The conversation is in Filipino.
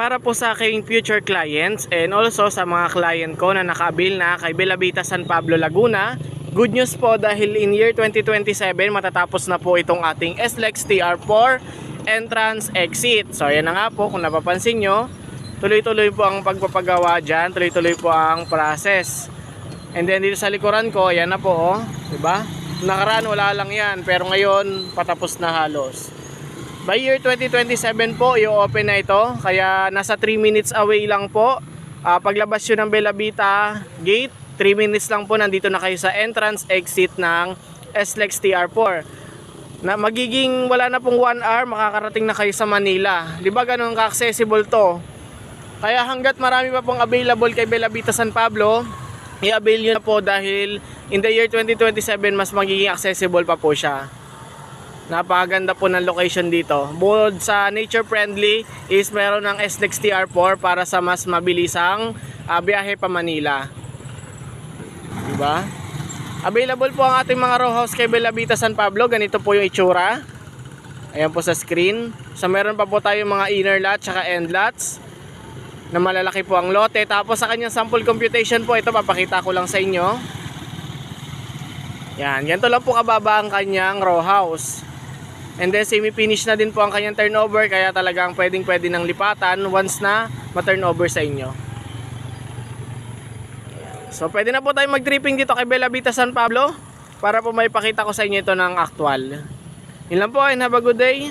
para po sa aking future clients and also sa mga client ko na naka-avail na kay Belavita San Pablo Laguna. Good news po dahil in year 2027 matatapos na po itong ating SLEX TR4 entrance exit. So ayan na nga po kung napapansin nyo, tuloy-tuloy po ang pagpapagawa dyan, tuloy-tuloy po ang process. And then dito sa likuran ko, ayan na po oh, 'di ba? Nakaraan wala lang 'yan, pero ngayon patapos na halos. By year 2027 po, i-open na ito. Kaya nasa 3 minutes away lang po. Ah, paglabas nyo ng Bellavita gate, 3 minutes lang po nandito na kayo sa entrance exit ng SLEX TR4. Na magiging wala na pong 1 hour, makakarating na kayo sa Manila. Di ba ganun ka-accessible to? Kaya hanggat marami pa pong available kay Bellavita San Pablo, i-avail nyo na po dahil in the year 2027 mas magiging accessible pa po siya. Napakaganda po ng location dito. Bukod sa nature friendly is meron ng SLEX TR4 para sa mas mabilisang ah, biyahe pa Manila. Diba? Available po ang ating mga row house kay Bellavita San Pablo. Ganito po yung itsura. Ayan po sa screen. So meron pa po tayong mga inner lot tsaka end lots na malalaki po ang lote. Tapos sa kanyang sample computation po, ito papakita ko lang sa inyo. Yan, ganito lang po kababa ang kanyang row house. And then semi-finish na din po ang kanyang turnover kaya talagang pwedeng pwede ng lipatan once na ma-turnover sa inyo. So pwede na po tayo mag-tripping dito kay Bellavita San Pablo para po may pakita ko sa inyo ito ng actual. Yun lang po and have a good day.